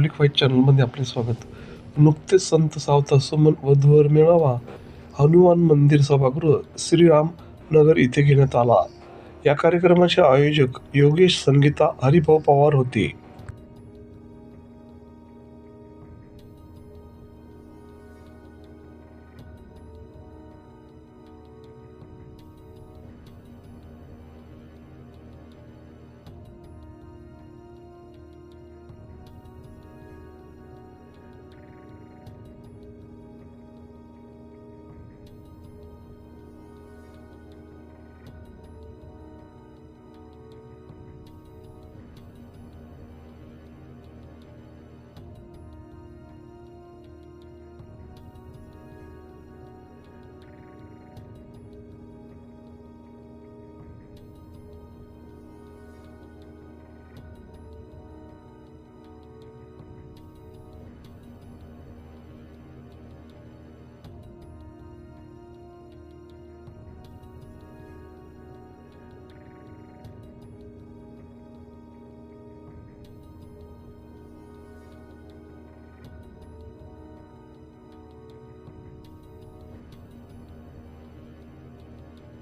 Public fight चॅनलमध्ये आपले स्वागत. नुकतेच संत सावता सुमन वधूवर मेळावा हनुमान मंदिर सभागृह श्रीराम नगर इथे घेण्यात आला. या कार्यक्रमाचे आयोजक योगेश संगीता हरिभाऊ पवार होते.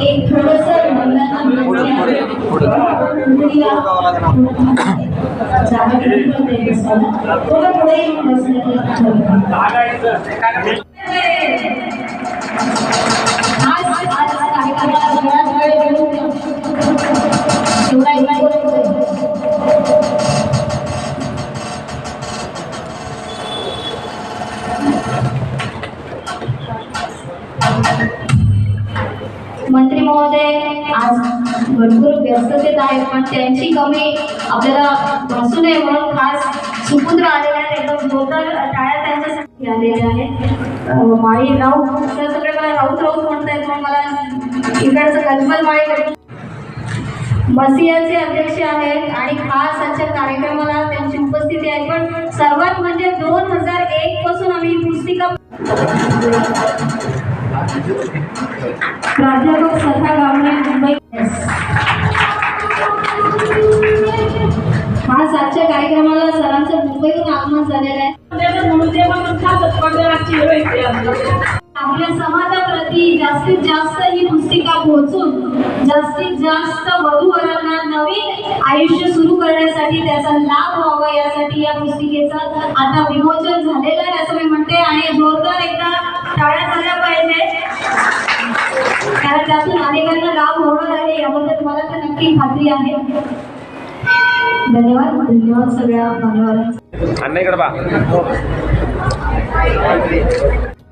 एक थोडस असताना थोडं पुढे भरपूर व्यस्ततेत आहेत पण त्यांची कमी आपल्याला भासू नये म्हणून खास सुपुत्र आलेले आहेत. एकदम जोरदार टाळ्या त्यांच्यासाठी आलेल्या आहेत. माळी राऊत तर सगळे मला राऊत राऊत म्हणतायत पण मला इकडचं गजबल माळीकडे मसियाचे अध्यक्ष आहेत आणि खास आजच्या कार्यक्रमाला त्यांची उपस्थिती आहे. पण सर्वात म्हणजे दोन हजार एक पासून आम्ही पुस्तिका प्राध्यापक सखा गावणे मुंबई कार्यक्रमाला सरांचं मुंबईहून आगमन झालेलं आहे. आपल्या समाजाप्रती जास्तीत जास्त ही पुस्तिका पोहोचून जास्तीत जास्त वधूवरांना नवीन आयुष्य सुरू करण्यासाठी त्याचा लाभ व्हावा यासाठी या पुस्तिकेचं आता विमोचन झालेलं आहे असं मी म्हणते आणि जोरदार एकदा टाळ्या झाल्या पाहिजे. कारण त्यातून अनेकांना लाभ होणार आहे याबद्दल मला तर नक्की खात्री आहे. धन्यवाद. धन्यवाद सगळ्या मान्यवरांचा अण्णाकडे बा.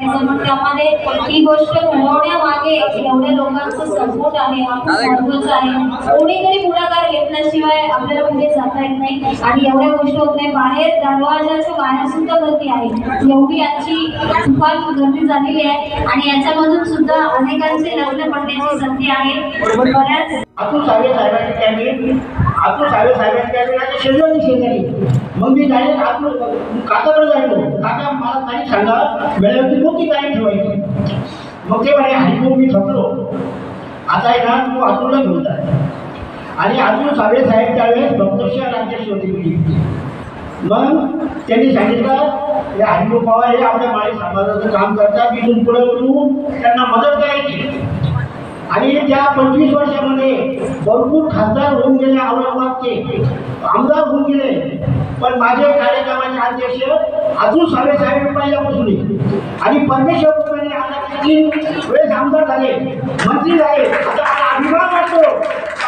मग त्यामध्ये ही गोष्ट घडवण्यामागे एवढ्या लोकांचं सपोर्ट आहे खूप महत्त्वाचा आहे. कोणीतरी पुढाकार घेतल्याशिवाय आपल्याला पुढे जाता येत नाही. आणि एवढ्या गोष्टी होत नाही. बाहेर दरवाजाच्या बाहेर सुद्धा गर्दी आहे. एवढी आजची तुफान गर्दी झालेली आहे. आणि याच्यामधून सुद्धा अनेकांचे लग्न पडण्याची संधी आहे. बऱ्याच अतुल सावे साहेबांनी त्यांनी शेजारी शेजारी. मग मी डायरेक्ट अतुल काकाकडे जायलो काका मला तारीख सांगा वेळेवरती कोणती तारीख ठेवायची. मग ते म्हणे हरिभाऊ मी थकलो आता आहे ना तू अतुलला घेऊन जा. आणि अजून सावे साहेब त्यावेळेस भक्तशा राज्याची होती मुली मग त्यांनी सांगितलं हे हरिभाऊ पवार हे आपल्या माळी समाजाचं काम करतात. इथून पुढे करू त्यांना मदत करायची आणि त्या पंचवीस वर्षामध्ये भरपूर खासदार होऊन गेले औरंगाबादचे आमदार होऊन गेले. पण माझे कार्यक्रमाचे अध्यक्ष अजून सावे साहेब पहिल्यापासून आणि परमेश्वर कृपेने आता तीन वेळेस आमदार झाले मंत्री झाले. आता अभिमान वाटतो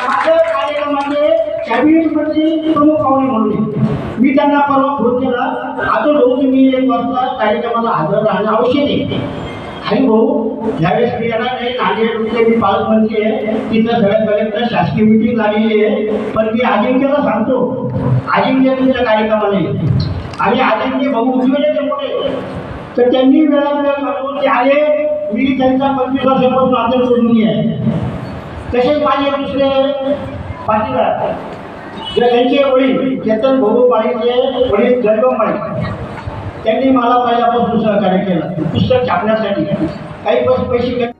माझ्या कार्यक्रमाचे कॅबिनेट मंत्री प्रमुख पाहुणे म्हणून. मी त्यांना परवा फोन केला. आता रोज मी एक वाजता कार्यक्रमाला हजर राहणं आवश्यक आहे. अरे भाऊ. ज्यावेळेस मी येणार नाही नांदेडमध्ये मी पालकमंत्री आहे. तिथं सगळ्यात कलेक्टर शासकीय मिटिंग लागलेली आहे. पण मी अजिंक्यला सांगतो. अजिंक्य तुमच्या कार्यक्रमाला आणि अजिंक्य भाऊ उजवेले ते पुढे. तर त्यांनी वेळा वेळ ते आले मी त्यांचा पंचवीस वर्षापासून आदर सोडून आहे. तसेच माझे दुसरे पाटीदार जे त्यांचे वडील चेतन भाऊ पाळीचे वडील गर्भ माळी त्यांनी मला पहिल्यापासून सहकार्य केलं. पुस्तक छापण्यासाठी. काही पैसे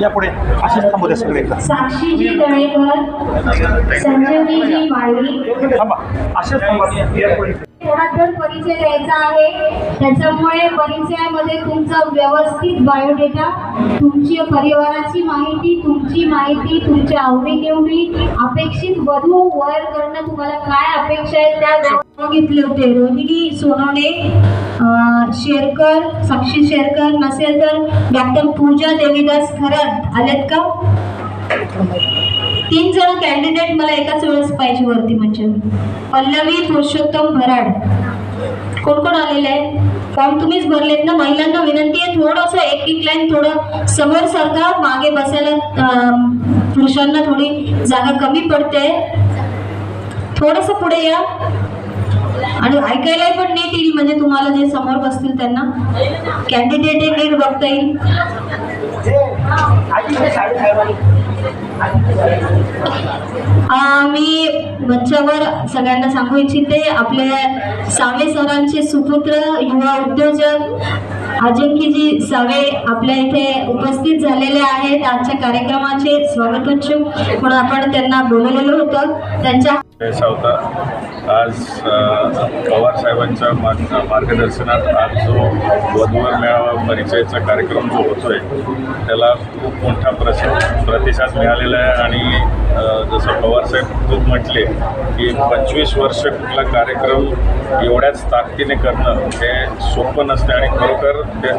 यापुढे असेच थांबू द्या सगळे साक्षीजी दळेकर संजीवनीजी माळी. थांबा. असेच थांबा. यापुढे थोडा परिचय द्यायचा आहे? त्याच्यामुळे परिचयामध्ये तुमचा व्यवस्थित बायोडेटा तुमची परिवाराची माहिती तुमची माहिती तुमच्या आवडीनिवडी अपेक्षित वधू वर करणं तुम्हाला काय अपेक्षा आहे त्या घेतले होते. रोहिणी सोनवणे शेरकर साक्षी शेरकर नसेल तर डॉक्टर पूजा देवीदास खरत आल्यात का? तीन जण कॅन्डिडेट मला एकाच वेळेस पाहिजे वरती म्हणजे. पल्लवी पुरुषोत्तम भराड. कोण कोण आलेले आहे फॉर्म तुम्हीच भरलेत ना. महिलांना विनंती आहे थोडंसं एक एक लाईन थोडं समोर सरका मागे बसायला पुरुषांना थोडी जागा कमी पडते. थोडस पुढे या. आणि ऐकायला पण नीट येईल म्हणजे तुम्हाला जे समोर बसतील त्यांना. कॅन्डिडेट नीट बघता येईल. मी मंचावर सगळ्यांना सांगू इच्छिते आपल्या सावे सरांचे सुपुत्र युवा उद्योजक अजिंक्यजी सावे आपल्या इथे उपस्थित झालेले आहेत. आजच्या कार्यक्रमाचे स्वागतोत्सुक म्हणून आपण त्यांना बोलवलेलं होतं. त्यांच्या सावता होता. आज पवार साहेबांच्या मार्ग मार्गदर्शनात आज जो वधूवर मेळावा परिचयाचा कार्यक्रम जो होतो आहे त्याला खूप मोठा प्रस प्रतिसाद मिळालेला आहे. आणि जसं पवार साहेब खूप म्हटले की पंचवीस वर्ष कुठला कार्यक्रम एवढ्याच ताकदीने करणं हे सोपं नसते. आणि खरोखर ते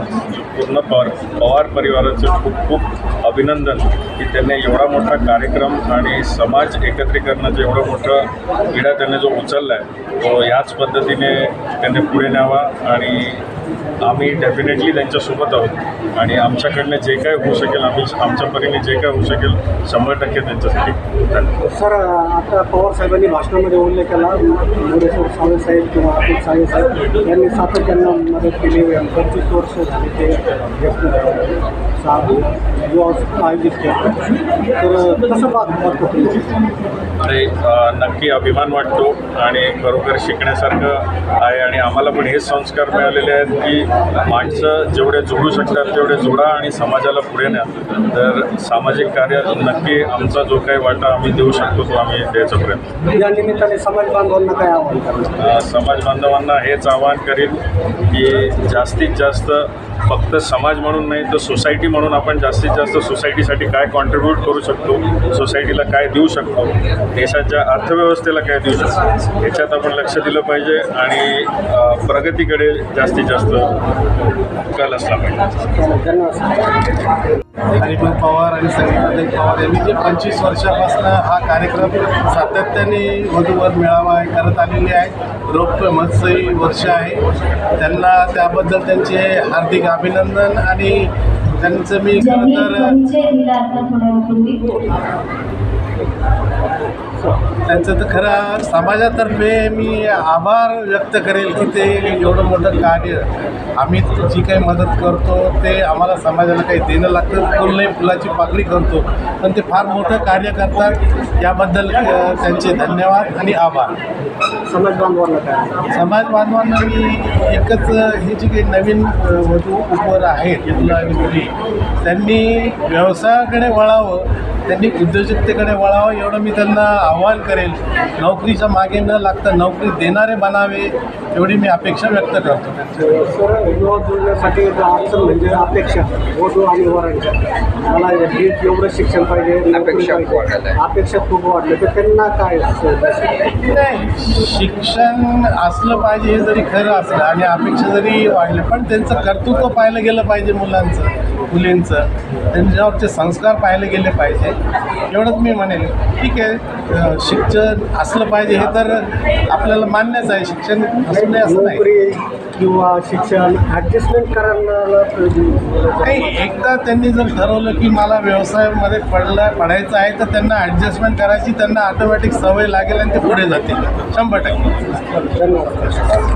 पूर्ण पवार पवार परिवाराचं खूप खूप अभिनंदन की त्यांनी एवढा मोठा कार्यक्रम आणि समाज एकत्रीकरणाचं एवढं मोठं किडा त्यांनी जो उचलला आहे तो याच पद्धतीने त्यांनी पुढे न्यावा आणि आम्ही डेफिनेटली त्यांच्यासोबत आहोत. आणि आमच्याकडनं जे काय होऊ शकेल आम्ही आमच्या परीने जे काय होऊ शकेल शंभर टक्के त्यांच्यासाठी धन्यवाद. सर आता पवार साहेबांनी भाषणामध्ये उल्लेख केला. मोरेश्वर सावे साहेब किंवा अतुल सावे साहेब यांनी सातत्यानं मदत केली. पंचवीस वर्ष झाली ते आयोजित केलं. तर कसं नक्की अभिमान वाटतो. आणि खरोखर शिकण्यासारखं आहे आणि आम्हाला पण हेच संस्कार मिळालेले आहेत. की माणसं जेवढे जोडू शकतात तेवढे जोडा आणि समाजाला पुढे न्या. तर सामाजिक कार्यात नक्की आमचा जो काही वाटा आम्ही देऊ शकतो तो आम्ही द्यायचा प्रयत्न. या निमित्ताने समाज बांधवांना काय आवाहन समाज बांधवांना हेच आवाहन करीन की जास्तीत जास्त फक्त समाज म्हणून नाही तर सोसायटी म्हणून आपण जास्तीत जास्त सोसायटीसाठी काय कॉन्ट्रीब्यूट करू शकतो सोसायटीला काय देऊ शकतो देशाच्या अर्थव्यवस्थेला काय देऊ शकतो याच्यात आपण लक्ष दिलं पाहिजे आणि प्रगतीकडे जास्तीत जास्त कल असला पाहिजे. निगेटिव्ह पवार आणि संगीताताई पवार यांनी जे पंचवीस वर्षापासून हा कार्यक्रम सातत्याने वधूवर मेळावा करत आलेले आहे. रौप्य महोत्सवी वर्ष आहे. त्यांना त्याबद्दल त्यांचे हार्दिक अभिनंदन आणि त्यांचं मी खरं तर त्यांचं तर खरं समाजातर्फे मी आभार व्यक्त करेल की ते एवढं मोठं कार्य आम्ही जी काही मदत करतो ते आम्हाला समाजाला काही देणं लागतं. फुल नाही फुलाची पाकळी करतो. पण ते फार मोठं कार्य करतात. याबद्दल त्यांचे धन्यवाद आणि आभार. समाज बांधवांना काय? समाज बांधवांना मी एकच ही जी काही नवीन वधू उपवर आहेत मुलं आणि मुली त्यांनी व्यवसायाकडे वळावं त्यांनी उद्योजकतेकडे वळावं एवढं मी त्यांना आव्हान करेल. नोकरीच्या मागे न लागता नोकरी देणारे बनावे एवढी मी अपेक्षा व्यक्त करतो. सर युवा अडचण म्हणजे अपेक्षा वधू आणि वरांच्या. मला हे एवढं शिक्षण पाहिजे पाहिजे. अपेक्षा खूप वाढल्या. तर त्यांना काय? नाही शिक्षण असलं पाहिजे हे जरी खरं असलं आणि अपेक्षा जरी वाढल्या पण त्यांचं कर्तृत्व पाहिलं गेलं पाहिजे मुलांचं. मुलींचं त्यांच्यावरचे संस्कार पाहिले गेले पाहिजे. एवढंच मी म्हणेल ठीक आहे शिक्षण असलं पाहिजे हे तर आपल्याला मान्यच आहे. शिक्षण असू नये असं नाही. किंवा शिक्षण ॲडजस्टमेंट करायला नाही एकदा त्यांनी जर ठरवलं की मला व्यवसायामध्ये पडला पडायचं आहे तर त्यांना ॲडजस्टमेंट करायची त्यांना ऑटोमॅटिक सवय लागेल आणि ते पुढे जातील. शंभर टक्के. धन्यवाद.